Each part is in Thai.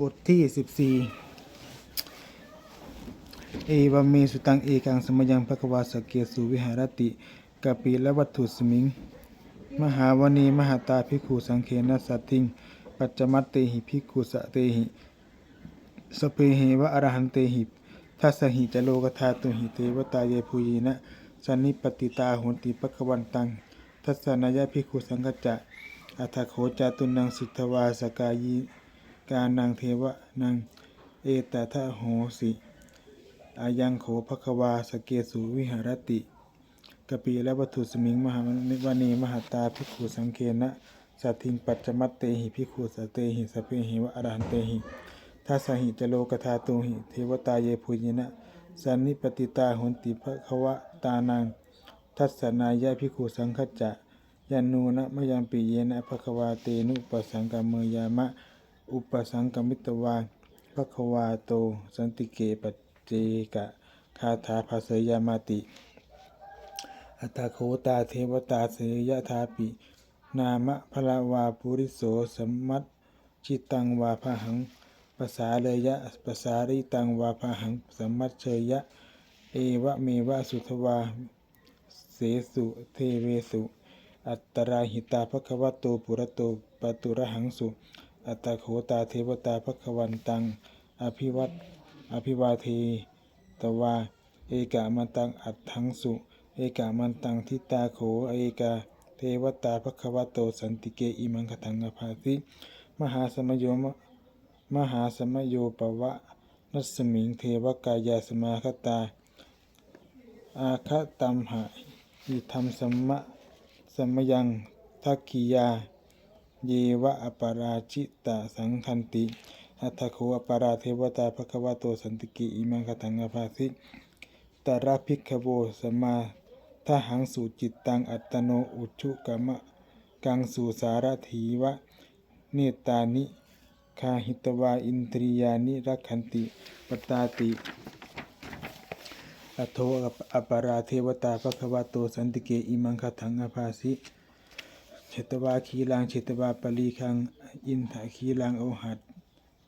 บทที่สิบสี่เอวเมสุตังเอกังสมยังภควาสเกสุวิหารติกาปีและวัตถุสมิง มหาวณีมหาตาภิกขุสังเคนะสัตทิง ปัจจมัตเตหิภิกขุสะเตหิสเปเหวะอรหันเตหิทัสหิจโลกธาตุหิเทวตาเยภูยีนะสันนิปติตาโหนติปะคะวันตัง ทัสนายะภิกขุสังกจะอัฏฐโขจาตุนังสุทธวาสกายี กานังเทวะนังเอตทะโหสิอายังโขภควาสเกสุวิหารติกปีและวัตถุสมิงมหาวณีมหาตาภิขุสังเคนะสัตถิงปัจจมัตเตหิภิขุสเตหิสพเพหิวะอรหันเตหิทัสหิจโลกธาตุหิเทวตาเยภูยินะสันนิปติตาหุนติภควะตานังทัสสนายะภิขุสังคจจะยันนูนะมยังปิเยนะภควาเตนุปสังกามเมยามะ อุปสังกมิตวาภควาโต สันติเกปเจกะคาถาภาเสยามาติ อัตโคตาเทวตาเสยยะทาปิ นามะพละวาปุริโสสัมมัตจิตังวาพหังภาษาเลยะภาษาริตังวาพหังสัมมัตเชยยะ เอวะเมวะสุทวา เสสุเทเวสุ อัตตราหิตาภควโตปุระโตปตุระหังสุ อัตตโขตาเทวตาภควันตัง อภิวัตอภิวาเทตวา เอกามันตังอัตถังสุ เอกามันตังทิตาโขเอกาเทวตาภควโตสันติเกอิมังคทังอภาสิมหาสมโยมมหาสมโยปวะนัสมิงเทวกายาสมาคตา อาคตัมหะอิธรรมสัมมะสัมยังทักขิยา เยวะอปาราชิตาสังคันติอัตถโคอปาราเทวตาภควโตสันติกิอิมังคทังอภาสิตาราภิกขโวสมมาทหังสุจิตตังอัตโนอุชุกมะกังสุสารถีวะ เนตานิคาหิตวาอินทรียานิรักขันติปตาติอโทอปาราเทวตาภควโตสันติเกอิมังคทังอภาสิ เชตวาคีลังเชตวาปลีคัง อินทะคีลังโอหัต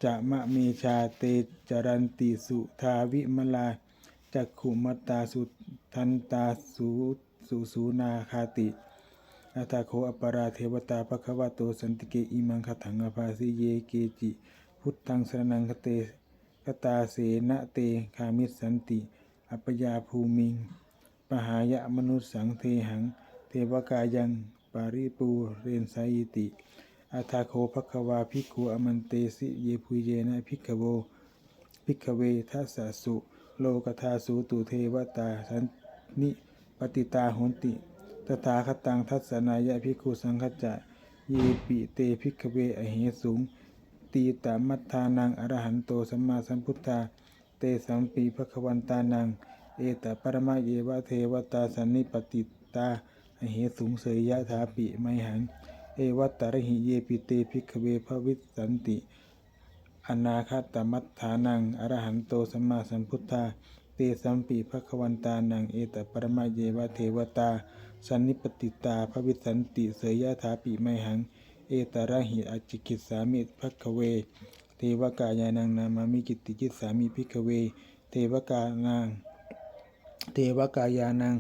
จะมะเมชาเตจรันติสุทาวิมลาจักขุมตาสุทันตาสุสุสูนาคาติอัตถโคอปาราเทวตาภควโตสันติเกอิมังคถังอภาสิเยเกจิ พุทธังสรนังคเตคตาเสนะเตคามิสันติ อัปยาภูมิง ปหายะมนุสสังเทหัง เทวกายัง ปาริปูเรนสายติอัตถโคภควาภิกขุอมันเตสิเยภูเยนะภิกขโวภิกขเวทัสสุ โลกธาสูตุเทวตาสันนิปติตาโหนติตถาคตังทัศนายะภิกขุสังคจจะเยปิเตภิกขเวอเหสุงตีตามัทธานังอรหันโตสัมมาสัมพุทธา เตสัมปีภควันตานัง เอตปรมาเยวะเทวตาสันนิปติตา อเหสุงเสยยะถาปิไมหัง เอวัตตรหิเยปิเตภิกเวภวิสันติ อนาคตมัฏฐานัง อรหันโตสัมมาสัมพุทธา เตสัมปีภควันตานัง เอตปรมาเยวะเทวตา สันนิปติตาภวิสันติเสยยะถาปิไมหัง เอตระหิอจิกิสามิภัคเว เทวกายานังนามามิกิติจิตสามิภิกเว เทวกานังเทวกายานัง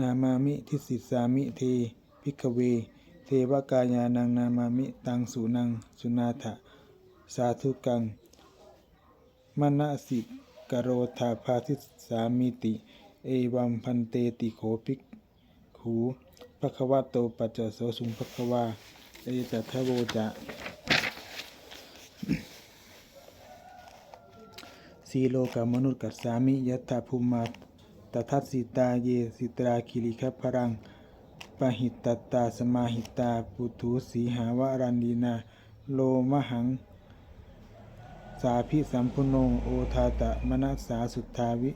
นามามิทิสิสามิเทภิกเว เทวกายานังนามามิตังสุนังสุนาถะสาธุกังมณสิกโรธาภาทิสามิติ เอวัมพันเตติโขภิกขูภควะโตปัจจโสสุงภควาเอตทโวจะสีโลกามนุษย์กัสสามิยัตถาภูมา ตทัสสิตาเยสิตราคิริคพรังปหิตตตาสมาหิตาปุถุสีหาวรันดีนา โลมหัง สาพิสัมพุโนโอทาตะมนัสสาสุทธาวิ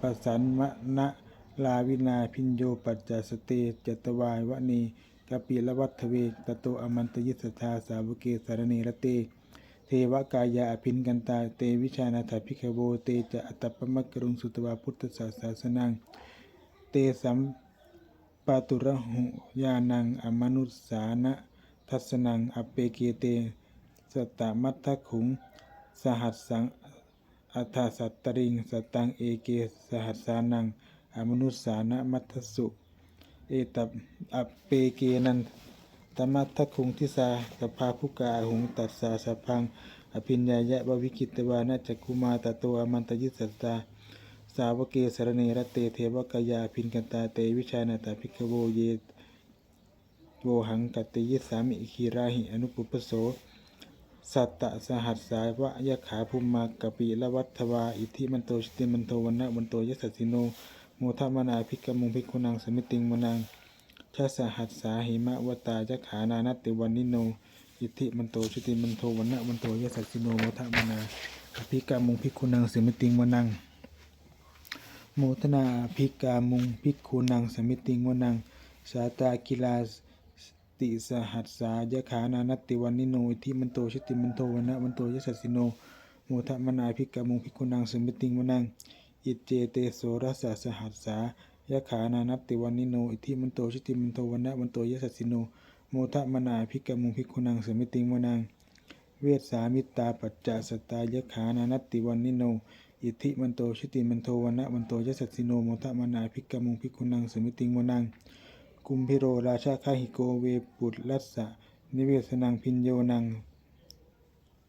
ปสันมะนะลาวินาพิญโยปัจจสเตจตวายวะนีกปิลวัตเวตโตอมันตยิสทธาสาวเกสารเนรเต เทวกายาอภินกันตา เตวิชานาถาภิกขโวเตจะอัตตปมะกรุงสุตวาพุทธศาสาสนัง เตสัมปาตุระหุยานังอมนุสสานะทัสนังอเปเกเตสตตมัททขุง สหัสสังอัฏฐสัตตริงสตังเอเกสหัสสานังอมนุสสานะมัทธสุ เอตับอเปเกนัน ตมัททคุงทิสาสภาภุกาหุงตัสสาสะพัง อภิญญายะบวิกิตวานะจักคุมาตโตอมันตยิสสตา สาวเกสรเนรเตเทวกยาพินกันตาเตวิชานาตาภิกโวเยโวหังกัตติยิสามิคีราหิอนุปุปโส สัตตะสหัสสายวะยะขาภูมมากปิละวัฏวา อิทิมันโตชิติมันโทวันนะวันโตยสัสสิโนโมทมนาภิกมุงภิกขุนังสมิติงมนัง ชาสหัสสาหิมะวตายะขานานติวันนิโน อิทิมันโตชิติมันโทวันนะวันโตยสัสสิโนโมทมนาภิกขมุงภิกขุนังสมิติงมนังโมทนาภิกามุงภิกขุนังสมิติงวนังสาตากิลาติสหัสสายะขานานติวันนิโนอิทิมันโตชิติมันโทวันนะวันโตยสัสสิโนโมทมนาภิกามุงภิกขุนังสมิติงวนังอิเจเตโสรัสสะสหัสสา ยะขานานติวันนิโน อิทิมันโตชิติมันโทวันนะวันโตยะสัสสิโน โมทะมนาภิกามุงภิกขุนังสมิติงวนัง เวสสามิตาปัจจสตายะขานานติวันนิโน อิทิมันโตชิติมันโทวันนะวันโตยะสัสสิโน โมทะมนาภิกามุงภิกขุนังสมิติงวนัง กุมพิโรราชาคาหิโกเวปุตลัสสะนิเวสนังพินโยนัง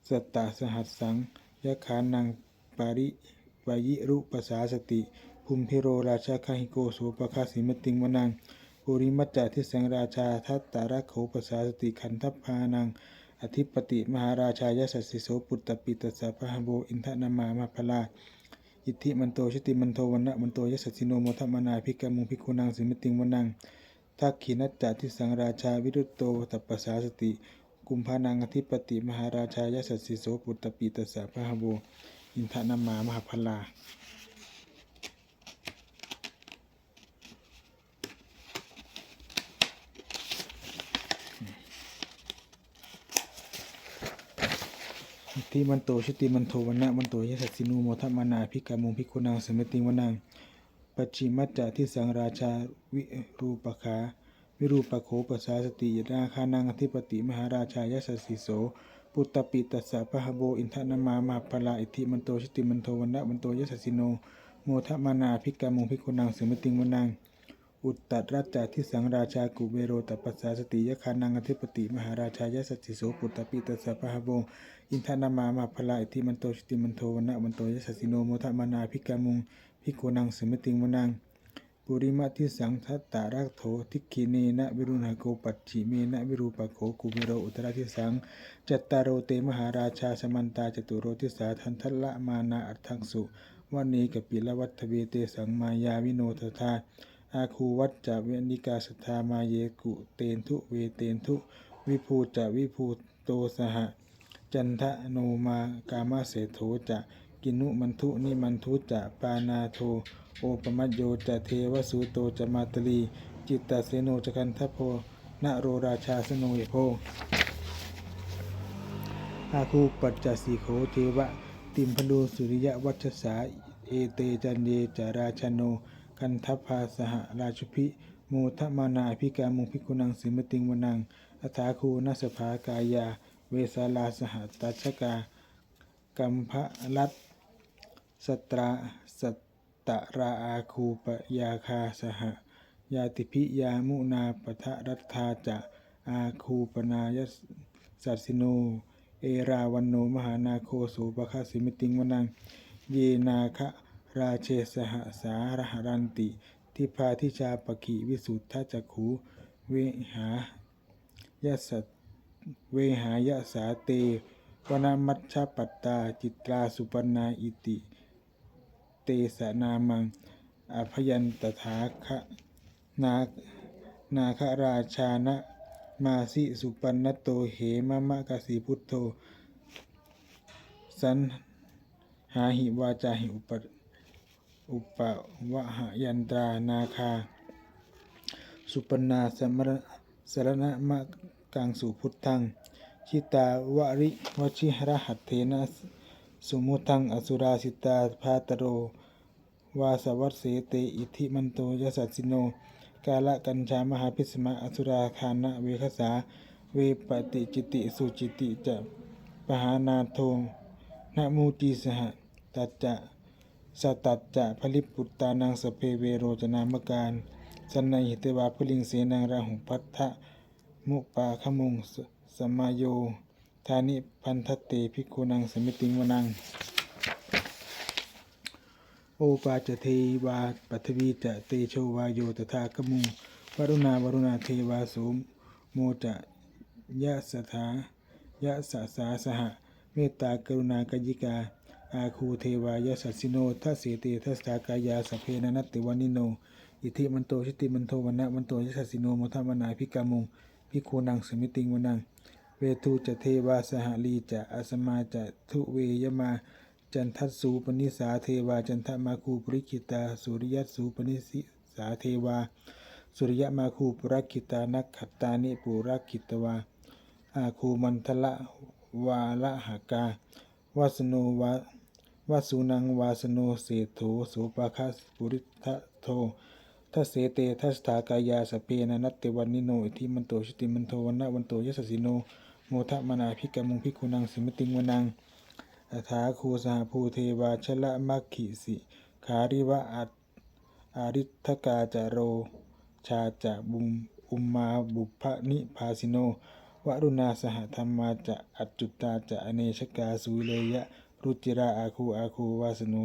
สัตตะสหัสสังยะขานังปาริวายิรุปสาสติ ภูมิพิโรราชาคาหิโกโสปคาสิมติงวนังปุริมัจจาทิสังราชาทัตตาระโขปสาสติขันทัพพานัง อธิปติมหาราชายสัสสิโสปุตตปิตัสสะพะหโบอินทนามามะพลาอิทธิมันโตชิติมันโทวันนะมันโตยสัสสิโนโมทมนาภิกขมุงภิกขุนังสิมติงวนังทักขินัจจาทิสังราชาวิรุตโตตัปปสาสติ กุมภานังอธิปติมหาราชายสัสสิโสปุตตปิตัสสะพะหโบอินทนามามาพลา อิมันโตชุติมันโทวันนะมันโตยสัสสินูโมทัมมานาภิกามุงภิกขุนางสมติงวนังปัจฉิมัจจะที่สังราชาวิรูปขาวิรูปโขปสาสติยนาคานังอธิปติมหาราชายสัสสิโสปุตตปิตัสสะพะหโบอินทนามามาพลาอิทิมันโตชุติมันโทวันนะมันโตยสัสสิโนโมทัมมานาภิกามุงภิกขุนางสมติงวนัง อุตตัดราชาที่สังราชากุเบโรตัปปัสสาสติยคานังอธิปติ มหาราชายสัสสิโสปุตตปิตสะพะหโบอินทนามามาพลาอิทิมันโตชิติมันโทวนะมันโตยสัสิโนโมทมานาภิกามุงภิกขุนังสมติงวนังปุริมะทิสังทัตตารักโถทิคิเนนะวิรุณหโกปัจฉิเมนะวิรูปโขกุเมโรอุตระทิสังจัตตารโรเตมหาราชาสมันตาจตุโรทิสาทันทัละมานาอัตถังสุวันนี้กปิละวัฏเวเตสังมายาวิโนทธา อาคูวัจจาเวนิกาสธามาเยกุเตนทุเวเตนทุ วิภูจาวิภูโตสหจันทะโนมากามาเสโถจะกินุมันทุนิมันทุจะปานาโทโอปมัจโยจะเทวสุโตจะมาตลีจิตตเสโนจะกันทโพนโรราชาสโนยโพอาคูปัจจสีโขเทวะ ติมพดูสุริยวัชสาเอเตจันเยจาราชโน กันทพาสหราชุพิโมทมานาภิกามุงภิกุนังสิมติงวนังอัฐาคูนัสภากายา เวสาลาสหตัชกากัมภะรัตสตราสัตตราอาคูปยาคาสหยาติพิยามุนาปทะรัตธาจะอาคูปนายสัสสิโน เอราวันโนมหานาโคสุปคาสิมติงวนัง เยนาคะ ราเชสหสารหรันติ ทิพาทิชาปกิวิสุทธจักขูเวหายสัตเวหายสาเตวนามัชชปัตตาจิตราสุปนาอิติ เตสนามังอภยันตถาคะนานาคราชานะมาสิสุปันนโตเหมะมะกสีพุทโธสันหาหิวาจาหิอุป อุปวะหายันตรานาคา สุปนาสมรสรณะมะกังสุพุทธัง ชิตาวริวชิหรหัตเทนะสุมุทังอสุราสิตาภาตโร วาสวัสเสเตอิทิมันโตยสัสสิโน กาละกัญชามหาพิสมะอสุราคานะเวคสาเวปติจิติสุจิติจะปหานาโทนะมูจีสหตัจจะ สตัจจะผลิปุตตานังสเพเวโรจนามการสันนหิตวาพลิงเสนังราหุพัทธะมุปาขมุงสสมมาโยธานิพันทเตภิกขุนังสมิติงวนัง โอปาจเทวาปัทวีจะเตโชวาโยตถาคมุงวรุณาวรุณาเทวาโสมโมจะยะสถายะสะสาสหะเมตตากรุณากยิกา อาคูเทวายสัสสิโนทัสเสติทัสสากายาสเพนนัตติวานิโน อิทิมันโตชิติมันโทวันนะมันโตยสัสสิโนมทมนาพิกามุงพิคูนังสมิติงวนัง เวทูจะเทวาสหลีจะอสมาจะทุเวยมาจันทัสสูปนิสาเทวาจันทมาคูปริคิตาสุริยัสสูปนิสิสาเทวา สุริยมาคูปรักิตานักขัตตานิปุรักิตวาอาคูมันทละวาละหากาวาสโนวา วาสุนังวาสโนเสโถสุปาคัสปุริทะโททัสเสเตทัสถากายาสเพนะนัตเตวันนิโนอิทิมันโตชิติมันโทวันนะวันโตยสสสิโนโมทะมนาภิกามุงภิกขุนังสิมติงวนังอัฐาคูสหภูเทวาชละมัคคิสิขาริวะอัตอาริทกาจโร ชาจะบุมอุมมาบุพนิพาสิโนวรุณาสหธรรมาจะอัจจุตาจะอเนชกาสุเลยะ รุจิราอาคูอาคูวาสโน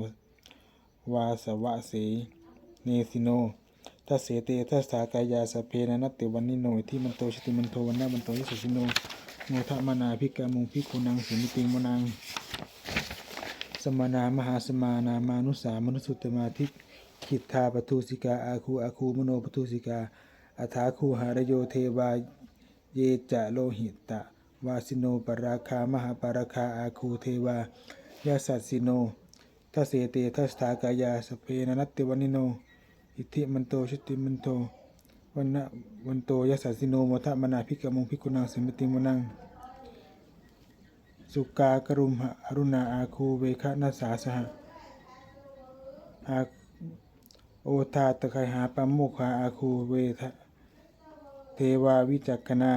วาสวะเสเนสิโนทัสเสเตทัสสากายาสเพนะนัตติวันนิโนที่มันโตชติมันโทวันนะมันโตยิสสิโนโมทะมนาภิกามุงภิกุนังสิมิติงมนัง สมานามหาสมานามานุสามนุสุตตมาทิคิทธาปทุสิกาอาคูอาคูมโนปทุสิกาอัฐาคูหารโยเทวาเยจะโลหิตะวาสิโนปราคามหาปราคาอาคูเทวา ยาสัสสิโนทัสเสเตทัสถากายาสเพนนัตติวันิโน อิทิมันโตชุติมันโตวันนะวันโตยสสัสสิโนโมทะมนาภิกขมงภิกขุนังสมติมนัง สุกากรุมหะอรุณาอาคูเวคะนัสสาสหะอาโอทาตะไคหาปัมโมคาอาคูเวทะเทวาวิจักขณา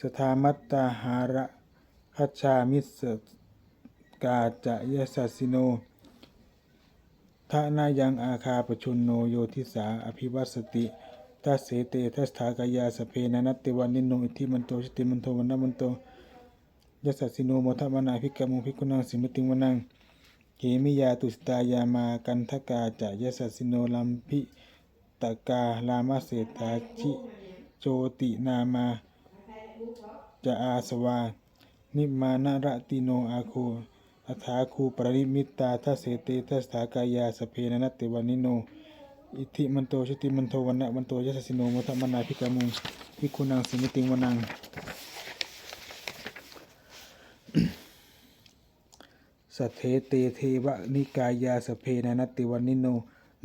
สธามัตตาหาระคัจฉามิส กาจะยสัสสิโนทานายังอาคาปชุนโนโยทิสาอภิวัสติทัสเสเตทัสถากายาสเพนนัตติวันนิโนอิทิมันโตชิติมันโทวันนมันโตยสสสิโนโมทมนาภิกขมุภิกขุนังสิมติงวนังเขมิยาตุสตายามากันทกาจะยสสสิโนลัมพิตกาลามาเศรษฐาชิโจตินามาจะอาสวา นิมานระติโนอาคู อัฐาคูปริมิตตาทัสเสเตทัสถากายาสเพนนัตติวันิโน อิทิมันโตชติมันโทวันนะมันโตยสสสิโนโมทมนาภิกขมุภิกขุนังสิมิติงวนังสัทเทเตเทวนิกายาสเพนนัตติวันนิโน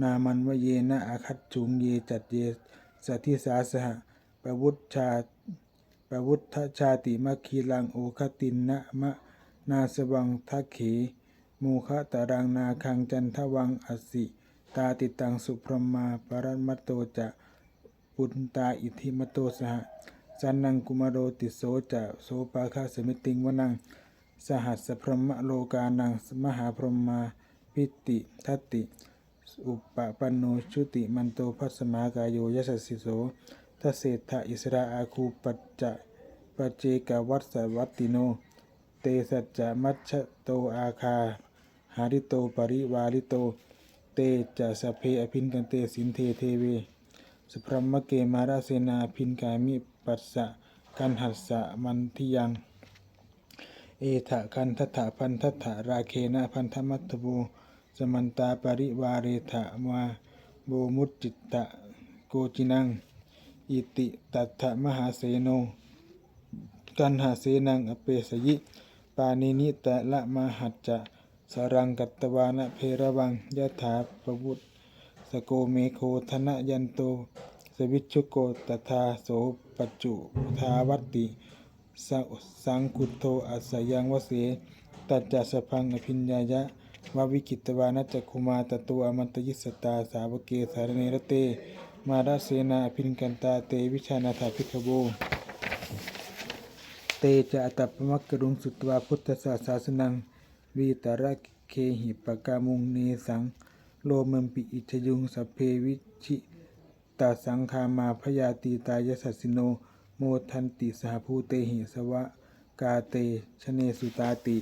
นามันวเยนะอาคัตจุงเยจัดเยสัทธิสาสหะปวุฒชาประวุฒชาติมัคคีลังโอคตินนะมะ นาสวังทักขโมคะตารังนาคังจันทวังอสิ ตาติตังสุพรมาปรัตโตจะปุตตาอิทิมโตสหสันนังกุมารโรติโสจะโสปาคาสมิติงวนัง สหัสสพรหมโลกานังมหาพรหมาพิติทัตติ อุปปันโนชุติมันโตพัสมากายโยยสสสิโสทเศธะอิสราอาคูปัจจะปัจเจกวัตสวัตติโน เตสัจจะมัชโตอาคาหาริโตปริวาริโต เตจะสเพอภินกันเตสินเทเทเวสุพรหมเกมาราเสนาพินกามิปัสสะกันหัสสะมันทิยัง เอถะคันทัถะพันทัถะราเคนะพันธมัตโบสมันตาปริวาเรถะมาโบมุตจิตตะโกจินัง อิติตัตถะมหาเสโน กันหาเสนังอเปสยิ ปานินิตะละมหัจจะสรังกัตวานะเพระวังยะถาปวุตสโกเมโคธนยันโต สวิชุโกตถาโสปจุทาวัตติสสังคุโตอัสยังวเสตัจจสพังอภิญญายะววิกิตวานัจจคุมาตตัวอมันตยิสตาสาวเกสารเนรเต มาราเสนาอภินกันตาเตวิชานาถาภิกขโบ เตจะอัตปมักกรุงสุตวาพุทธศาสาสนัง วีตระเคหิปกามุงเนสัง โลมมปิอิชยุงสเพวิชิตาสังคามาพยาตีตายสัสสิโน โมทันติสหภูเตหิสวะ กาเตชเนสุตาติ